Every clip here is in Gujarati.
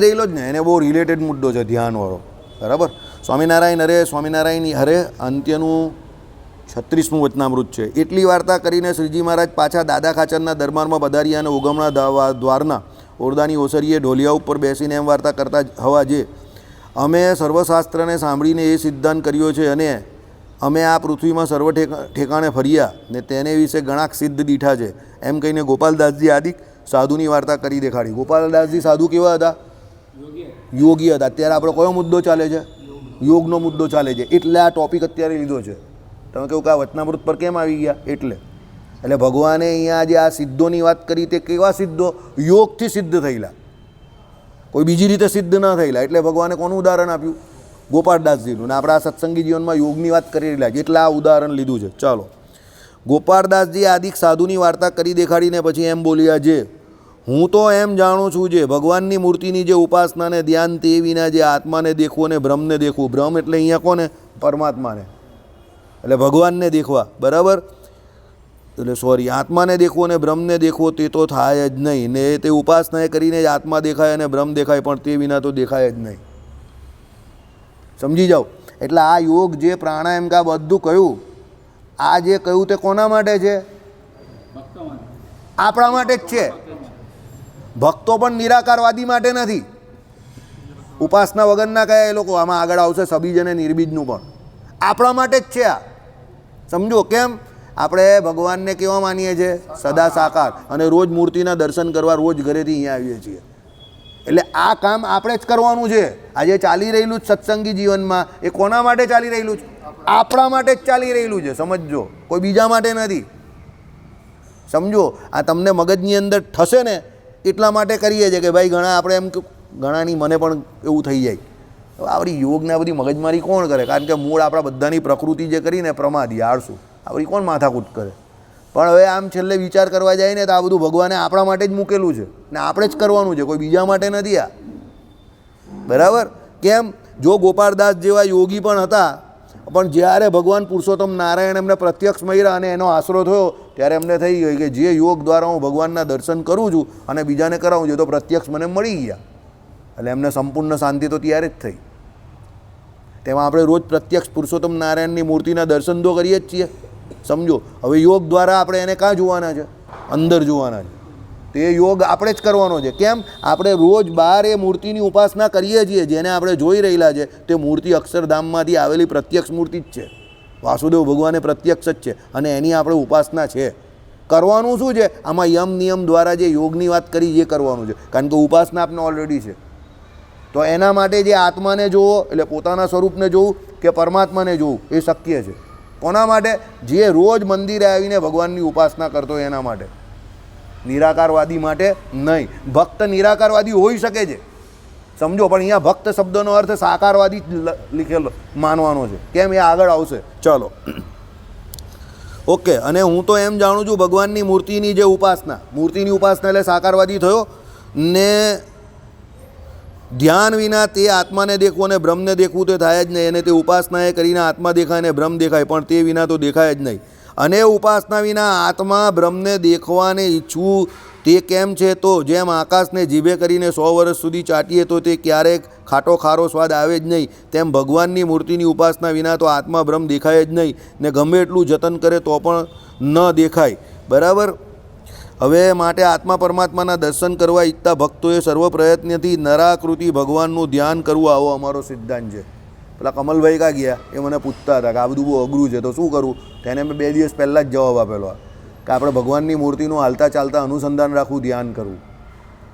રહેલો જ ને, એને બહુ રિલેટેડ મુદ્દો છે ધ્યાનવાળો. બરાબર? સ્વામિનારાયણ હરે સ્વામિનારાયણ હરે અંત્યનું છત્રીસમું વચનામૃત છે. એટલી વાર્તા કરીને શ્રીજી મહારાજ પાછા દાદા ખાચરના દરબારમાં પધાર્યા અને ઉગમણા દ્વારના ઓરદાની ઓસરીએ ઢોલિયા ઉપર બેસીને એમ વાર્તા કરતા હવા જે, અમે સર્વશાસ્ત્રને સાંભળીને એ સિદ્ધાંત કર્યો છે અને અમે આ પૃથ્વીમાં સર્વ ઠેકાણે ફર્યા ને તેને વિશે ઘણા સિદ્ધ દીઠા છે. એમ કહીને ગોપાલદાસજી આદિક સાધુની વાર્તા કરી દેખાડી. ગોપાલદાસજી સાધુ કેવા હતા? યોગી હતા. અત્યારે આપણો કયો મુદ્દો ચાલે છે? યોગનો મુદ્દો ચાલે છે. એટલે આ ટોપિક અત્યારે લીધો છે. તમે કેવું કે આ વચનામૃત પર કેમ આવી ગયા? એટલે. એટલે ભગવાને અહીંયા જે આ સિદ્ધોની વાત કરી તે કેવા સિદ્ધો? યોગથી સિદ્ધ થયેલા. કોઈ બીજી રીતે સિદ્ધ ન થયેલા. એટલે ભગવાને કોનું ઉદાહરણ આપ્યું? ગોપાળદાસજીનું. ને આપણા સત્સંગી જીવનમાં યોગની વાત કરી રહેલા એટલે આ ઉદાહરણ લીધું છે. ચાલો. ગોપાળદાસજી આદિક સાધુની વાર્તા કરી દેખાડીને પછી એમ બોલ્યા, જે હું તો એમ જાણું છું જે ભગવાનની મૂર્તિની જે ઉપાસનાને ધ્યાન તે વિના જે આત્માને દેખવું અને બ્રહ્મને દેખવું, બ્રહ્મ એટલે અહીંયા કોને? પરમાત્માને. એટલે ભગવાનને દેખવા, બરાબર? એટલે સોરી આત્માને દેખવો અને બ્રહ્મને દેખવો તે તો થાય જ નહીં. ને તે ઉપાસના કરીને જ આત્મા દેખાય અને બ્રહ્મ દેખાય, પણ તે વિના તો દેખાય જ નહીં. સમજી જાઓ? એટલે આ યોગ જે પ્રાણાયામ કા બધું કહ્યું આ જે કહ્યું તે કોના માટે છે? આપણા માટે જ છે. ભક્તો પણ નિરાકારવાદી માટે નથી. ઉપાસના વગરના કયા એ લોકો? આમાં આગળ આવશે સબીજ અને નિર્બીજનું પણ. આપણા માટે જ છે આ. સમજો, કેમ? આપણે ભગવાનને કેવા માનીએ છીએ? સદા સાકાર. અને રોજ મૂર્તિના દર્શન કરવા રોજ ઘરેથી અહીંયા આવીએ છીએ. એટલે આ કામ આપણે જ કરવાનું છે. આજે ચાલી રહેલું જ સત્સંગી જીવનમાં. એ કોના માટે ચાલી રહેલું છે? આપણા માટે જ ચાલી રહેલું છે. સમજજો. કોઈ બીજા માટે નથી. સમજો, આ તમને મગજની અંદર થશે ને એટલા માટે કરીએ છીએ કે ભાઈ ઘણા આપણે એમ ઘણાની મને પણ એવું થઈ જાય. હવે આવડી યોગને બધી મગજમારી કોણ કરે? કારણ કે મૂળ આપણા બધાની પ્રકૃતિ જે કરીને પ્રમાદી, આળસુ. આવડી કોણ માથાકૂટ કરે? પણ હવે આમ છેલ્લે વિચાર કરવા જાય ને તો આ બધું ભગવાને આપણા માટે જ મૂકેલું છે. ને આપણે જ કરવાનું છે. કોઈ બીજા માટે નથી આ. બરાબર? કેમ? જો ગોપાળદાસ જેવા યોગી પણ હતા પણ જ્યારે ભગવાન પુરુષોત્તમ નારાયણ એમને પ્રત્યક્ષ મળ્યા અને એનો આશરો થયો, ત્યારે એમને થઈ ગયું કે જે યોગ દ્વારા હું ભગવાનના દર્શન કરું છું અને બીજાને કરાવું છું, તો પ્રત્યક્ષ મને મળી ગયા. એટલે એમને સંપૂર્ણ શાંતિ તો ત્યારે જ થઈ. તેમાં આપણે રોજ પ્રત્યક્ષ પુરુષોત્તમ નારાયણની મૂર્તિના દર્શન તો કરીએ જ છીએ. સમજો, હવે યોગ દ્વારા આપણે એને કાં જોવાના છે? અંદર જોવાના છે. તે યોગ આપણે જ કરવાનો છે. કેમ? આપણે રોજ બહાર એ મૂર્તિની ઉપાસના કરીએ છીએ, જેને આપણે જોઈ રહેલા છે. તે મૂર્તિ અક્ષરધામમાંથી આવેલી પ્રત્યક્ષ મૂર્તિ જ છે. વાસુદેવ ભગવાને પ્રત્યક્ષ જ છે અને એની આપણે ઉપાસના છે. કરવાનું શું છે? આમાં યમ નિયમ દ્વારા જે યોગની વાત કરી, એ કરવાનું છે. કારણ કે ઉપાસના આપણે ઓલરેડી છે. તો એના માટે જે આત્માને જોવો, એટલે પોતાના સ્વરૂપને જોવું કે પરમાત્માને જોવું, એ શક્ય છે. કોના માટે? જે રોજ મંદિરે આવીને ભગવાનની ઉપાસના કરતો એના માટે. નિરાકારવાદી માટે નહીં. ભક્ત નિરાકારવાદી હોઈ શકે છે. સમજો, પણ અહીંયા ભક્ત શબ્દનો અર્થ સાકારવાદી લીખેલો, માનવાનો છે. કેમ? એ આગળ આવશે. ચલો. ઓકે, અને હું તો એમ જાણું છું ભગવાનની મૂર્તિની જે ઉપાસના, મૂર્તિની ઉપાસના એટલે સાકારવાદી થયો ને ધ્યાન વિના તે આત્માને દેખવું અને બ્રહ્મને દેખવું તે થાય જ નહીં. અને તે ઉપાસના એ કરીને આત્મા દેખાય ને બ્રહ્મ દેખાય, પણ તે વિના તો દેખાય જ નહીં. અને ઉપાસના વિના આત્મા બ્રહ્મને દેખવાને ઈચ્છવું તે કેમ છે? તો જેમ આકાશને જીભે કરીને સો વર્ષ સુધી ચાટીએ, તો તે ક્યારેક ખાટો ખારો સ્વાદ આવે જ નહીં. તેમ ભગવાનની મૂર્તિની ઉપાસના વિના તો આત્મા બ્રહ્મ દેખાય જ નહીં ને ગમે એટલું જતન કરે તો પણ ન દેખાય. બરાબર? હવે માટે આત્મા પરમાત્માના દર્શન કરવા ઈચ્છતા ભક્તોએ સર્વ પ્રયત્નથી નરાકૃતિ ભગવાનનું ધ્યાન કરવું. આવો અમારો સિદ્ધાંત છે. પેલા કમલભાઈ કા ગયા? એ મને પૂછતા હતા કે આ બધું બહુ અઘરું છે, તો શું કરવું તેને મેં બે દિવસ પહેલાં જ જવાબ આપેલો કે આપણે ભગવાનની મૂર્તિનું હાલતા ચાલતા અનુસંધાન રાખવું, ધ્યાન કરવું.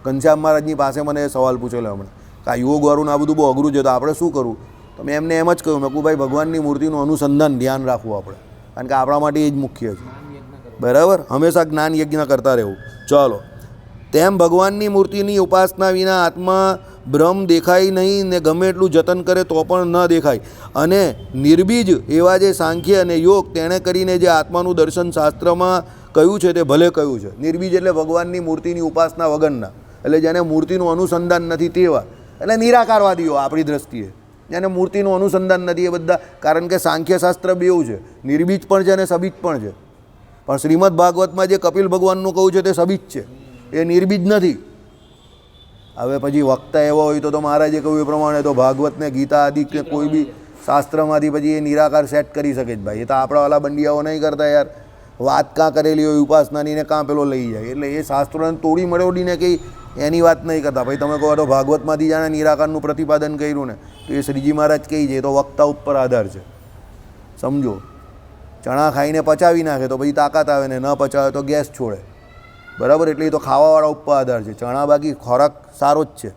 ઘનશ્યામ મહારાજની પાસે મને સવાલ પૂછેલો હમણાં, કે આ યોગવાળું ને આ બધું બહુ અઘરું છે, તો આપણે શું કરવું તો મેં એમને એમ જ કહ્યું, મેં કહું ભાઈ, ભગવાનની મૂર્તિનું અનુસંધાન ધ્યાન રાખવું આપણે, કારણ કે આપણા માટે એ જ મુખ્ય છે. બરાબર? હંમેશા જ્ઞાન યજ્ઞ કરતા રહેવું. ચાલો. તેમ ભગવાનની મૂર્તિની ઉપાસના વિના આત્મા બ્રહ્મ દેખાય નહીં ને ગમે એટલું જતન કરે તો પણ ન દેખાય. અને નિર્બીજ એવા જે સાંખ્ય અને યોગ તેણે કરીને જે આત્માનું દર્શન શાસ્ત્રમાં કહ્યું છે તે ભલે કહ્યું છે. નિર્બીજ એટલે ભગવાનની મૂર્તિની ઉપાસના વગરના. એટલે જેને મૂર્તિનું અનુસંધાન નથી તેવા. એટલે નિરાકારવાદીઓ આપણી દ્રષ્ટિએ. જેને મૂર્તિનું અનુસંધાન નથી એ બધા, કારણ કે સાંખ્યશાસ્ત્ર બેવું છે. નિર્બીજ પણ છે અને સબીજ પણ છે. પણ શ્રીમદ ભાગવતમાં જે કપિલ ભગવાનનું કહું છે તે સબીજ છે. એ નિર્બીજ નથી. હવે પછી વક્તા એવો હોય તો તો મહારાજે કહ્યું એ પ્રમાણે તો ભાગવતને ગીતા આદિ કે કોઈ બી શાસ્ત્રમાંથી પછી એ નિરાકાર સેટ કરી શકે જ ભાઈ. એ તો આપણા વાલા બંડિયાઓ નહીં કરતા યાર. વાત કાં કરેલી હોય ઉપાસનાની ને કાં પેલો લઈ જાય? એટલે એ શાસ્ત્રોને તોડી મળોડીને કંઈ એની વાત નહીં કરતા. ભાઈ તમે કહો તો ભાગવતમાંથી જાણે નિરાકારનું પ્રતિપાદન કર્યું ને તો એ શ્રીજી મહારાજ કહી છે એ તો વક્તા ઉપર આધાર છે. સમજો? ચણા ખાઈને પચાવી નાખે તો પછી તાકાત આવે ને ન પચાવે તો ગેસ છોડે. બરાબર? એટલે એ તો ખાવાવાળા ઉપર આધાર છે. ચણા બાકી ખોરાક સારો જ છે.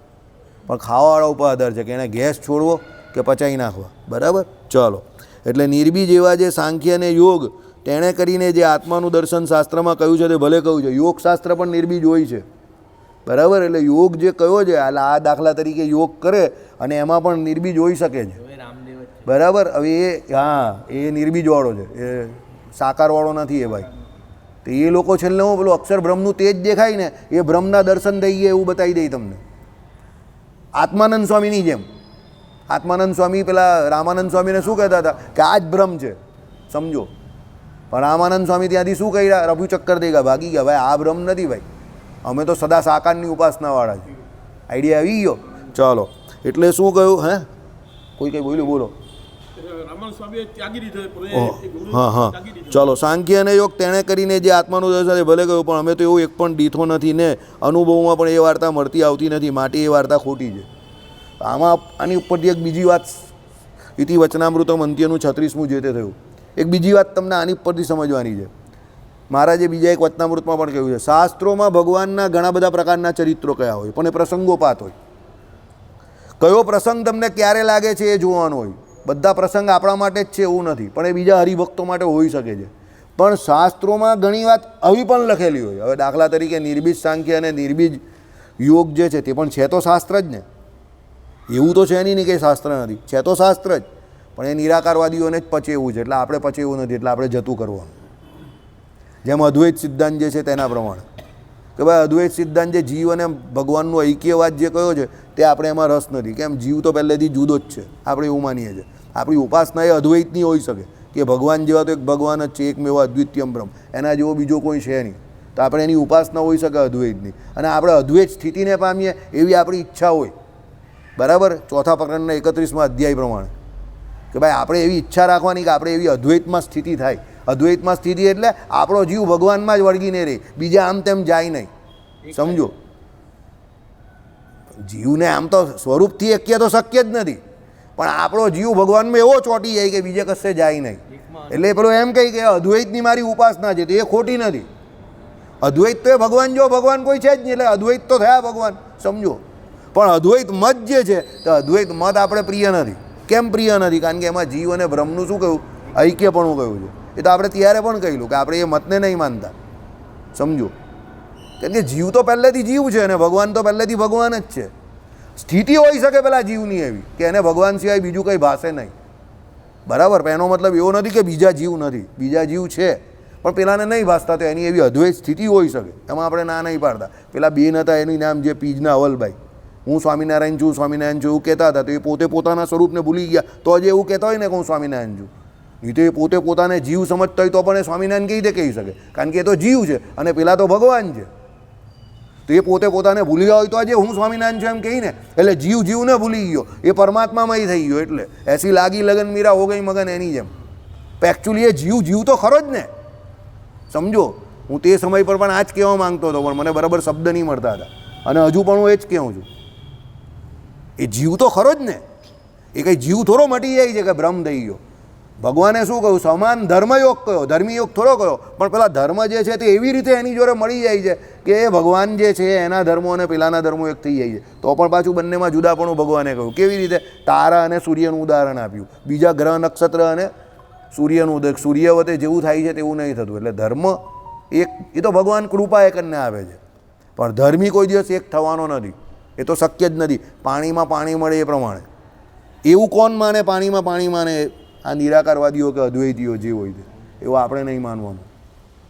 પણ ખાવાવાળા ઉપર આધાર છે કે એને ગેસ છોડવો કે પચાવી નાખવા? બરાબર? ચલો. એટલે નિર્બીજ એવા જે સાંખ્ય અને યોગ તેણે કરીને જે આત્માનું દર્શન શાસ્ત્રમાં કહ્યું છે તે ભલે કહ્યું છે. યોગશાસ્ત્ર પણ નિર્બીજ હોય છે. બરાબર? એટલે યોગ જે કયો છે એટલે આ દાખલા તરીકે યોગ કરે અને એમાં પણ નિર્બીજ હોઈ શકે છે. બરાબર? હવે એ હા એ નિર્બીજવાળો છે. એ સાકારવાળો નથી એ ભાઈ. તો એ લોકો છેલ્લે હું પેલું અક્ષર બ્રહ્મનું તેજ દેખાય ને, એ બ્રહ્મના દર્શન થઈ એવું બતાવી દઈ તમને. આત્માનંદ સ્વામીની જેમ. આત્માનંદ સ્વામી પેલા રામાનંદ સ્વામીને શું કહેતા હતા? કે આ જ બ્રહ્મ છે. સમજો. પણ રામાનંદ સ્વામી ત્યાંથી શું કર્યા? રભુ ચક્કર દઈ ગયા. ભાગી ગયા. ભાઈ, આ બ્રહ્મ નથી ભાઈ. અમે તો સદા સાકારની ઉપાસનાવાળા છીએ. આઈડિયા આવી ગયો? ચાલો. એટલે શું કહ્યું? હે? કોઈ કંઈ બોલ્યું? બોલો. ચલો સાંખ્ય અને યોગ તેણે કરીને જે આત્માનું દર્શન એ ભલે કહ્યું પણ અમે તો એવું એક પણ દીઠો નથી ને અનુભવમાં પણ એ વાર્તા મળતી આવતી નથી માટે એ વાર્તા ખોટી છે. આમાં આની ઉપરથી એક બીજી વાત ઇતિ વચનામૃતમ અંત્યનું છત્રીસમું જે તે થયું. એક બીજી વાત તમને આની ઉપરથી સમજવાની છે. મહારાજે બીજા એક વચનામૃતમાં પણ કહ્યું છે શાસ્ત્રોમાં ભગવાનના ઘણા બધા પ્રકારના ચરિત્રો કયા હોય? પણ એ પ્રસંગોપાત હોય. કયો પ્રસંગ તમને ક્યારે લાગે છે એ જોવાનો હોય? બધા પ્રસંગ આપણા માટે જ છે એવું નથી, પણ એ બીજા હરિભક્તો માટે હોઈ શકે છે. પણ શાસ્ત્રોમાં ઘણી વાત આવી પણ લખેલી હોય. હવે દાખલા તરીકે નિર્બીજ સાંખ્ય અને નિર્બીજ યોગ જે છે તે પણ છે તો શાસ્ત્ર જ ને. એવું તો છે નહીં કે શાસ્ત્ર નથી. છે તો શાસ્ત્ર જ. પણ એ નિરાકારવાદીઓને જ પચે એવું છે. એટલે આપણે પચે એવું નથી. એટલે આપણે જતું કરવાનું. જેમ અદ્વૈત સિદ્ધાંત જે છે તેના પ્રમાણે. કે ભાઈ અદ્વૈત સિદ્ધાંત જે જીવ અને ભગવાનનો ઐક્યવાદ જે કયો છે તે આપણે એમાં રસ નથી. કેમ? જીવ તો પહેલેથી જુદો જ છે. આપણે એવું માનીએ છીએ. આપણી ઉપાસના એ અદ્વૈતની હોઈ શકે કે ભગવાન જેવા તો એક ભગવાન જ છે, એકમેવ અદ્વિતીયમ બ્રહ્મ. એના જેવો બીજો કોઈ છે નહીં. તો આપણે એની ઉપાસના હોઈ શકે અદ્વૈતની. અને આપણે અદ્વૈત સ્થિતિને પામીએ એવી આપણી ઈચ્છા હોય. બરાબર? ચોથા પ્રકરણના એકત્રીસમાં અધ્યાય પ્રમાણે. કે ભાઈ આપણે એવી ઈચ્છા રાખવાની કે આપણે એવી અદ્વૈતમાં સ્થિતિ થાય. અદ્વૈતમાં સ્થિતિ એટલે આપણો જીવ ભગવાનમાં જ વળગીને રહે. બીજા આમ તેમ જાય નહીં. સમજો? જીવને આમ તો સ્વરૂપથી એક્ય તો શક્ય જ નથી. પણ આપણો જીવ ભગવાનમાં એવો ચોંટી જાય કે બીજે કશે જાય નહીં. એટલે પેલો એમ કહી કે અદ્વૈતની મારી ઉપાસના છે તો એ ખોટી નથી. અદ્વૈત તો એ ભગવાન જો ભગવાન કોઈ છે જ નહીં એટલે અદ્વૈત તો થયા ભગવાન. સમજો? પણ અદ્વૈત મત જે છે તો અદ્વૈત મત આપણે પ્રિય નથી. કેમ પ્રિય નથી? કારણ કે એમાં જીવ અને બ્રહ્મનું શું કહ્યું? ઐક્યપણું કહ્યું છે. એ તો આપણે ત્યારે પણ કહેલું કે આપણે એ મતને નહીં માનતા. સમજો? કેમ કે જીવ તો પહેલેથી જીવ છે અને ભગવાન તો પહેલેથી ભગવાન જ છે. સ્થિતિ હોઈ શકે પેલા જીવની એવી કે એને ભગવાન સિવાય બીજું કંઈ ભાષે નહીં. બરાબર? પણ એનો મતલબ એવો નથી કે બીજા જીવ નથી. બીજા જીવ છે. પણ પેલાને નહીં ભાસતા તો એની એવી અદ્વૈત સ્થિતિ હોઈ શકે. એમાં આપણે ના નહીં પાડતા. પેલા બેન હતા એનું નામ જે પીજના અવલભાઈ હું સ્વામિનારાયણ છું સ્વામિનારાયણ છું એવું કહેતા હતા. તો એ પોતે પોતાના સ્વરૂપને ભૂલી ગયા. તો હજી એવું કહેતા હોય ને કે હું સ્વામિનારાયણ છું. એ તો એ પોતે પોતાને જીવ સમજતા હોય તો પણ એ સ્વામિનારાયણ કેવી રીતે કહી શકે? કારણ કે એ તો જીવ છે અને પેલા તો ભગવાન છે. તો એ પોતે પોતાને ભૂલી ગયા હોય તો આજે હું સ્વામિનારાયણ છું એમ કહીને, એટલે જીવ જીવને ભૂલી ગયો. એ પરમાત્મામાં થઈ ગયો એટલે. એસી લાગી લગન મીરા હો ગઈ મગન એની જેમ. એકચ્યુઅલી એ જીવ જીવ તો ખરો જ ને. સમજો? હું તે સમય પર પણ આ જ કહેવા માંગતો હતો, પણ મને બરાબર શબ્દ નહીં મળતા હતા. અને હજુ પણ હું એ જ કહું છું. એ જીવ તો ખરો જ ને. એ કંઈ જીવ થોડો મટી જાય છે કે ભ્રમ થઈ ગયો? ભગવાને શું કહ્યું? સમાન ધર્મયોગ કયો? ધર્મીયોગ થોડો કયો? પણ પેલા ધર્મ જે છે તે એવી રીતે એની જોડે મળી જાય છે કે એ ભગવાન જે છે એના ધર્મો અને પેલાના ધર્મો એક થઈ જાય છે. તો પણ પાછું બંનેમાં જુદાપણું ભગવાને કહ્યું. કેવી રીતે? તારા અને સૂર્યનું ઉદાહરણ આપ્યું. બીજા ગ્રહ નક્ષત્ર અને સૂર્યનું ઉદય. સૂર્ય વતે જેવું થાય છે તેવું નહીં થતું. એટલે ધર્મ એક, એ તો ભગવાન કૃપા એ કરીને આવે છે. પણ ધર્મી કોઈ દિવસ એક થવાનો નથી. એ તો શક્ય જ નથી. પાણીમાં પાણી મળે એ પ્રમાણે. એવું કોણ માને? પાણીમાં પાણી માને? આ નિરાકારવાદીઓ કે અદ્વૈતીઓ જે હોય છે, એવું આપણે નહીં માનવાનું.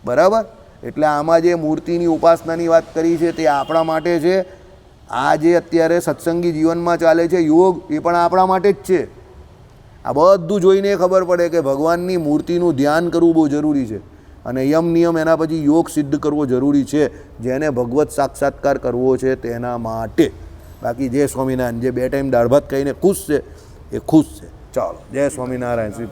બરાબર? એટલે આમાં જે મૂર્તિની ઉપાસનાની વાત કરી છે તે આપણા માટે છે. આ જે અત્યારે સત્સંગી જીવનમાં ચાલે છે યોગ, એ પણ આપણા માટે જ છે. આ બધું જોઈને ખબર પડે કે ભગવાનની મૂર્તિનું ધ્યાન કરવું બહુ જરૂરી છે. અને યમ નિયમ એના પછી યોગ સિદ્ધ કરવો જરૂરી છે. જેને ભગવત સાક્ષાત્કાર કરવો છે તેના માટે. બાકી જે સ્વામિનારાયણ જે બે ટાઈમ દાળ ભાત ખાઈને ખુશ છે, એ ખુશ છે. ચાલો. જય સ્વામિનારાયણ. શ્રી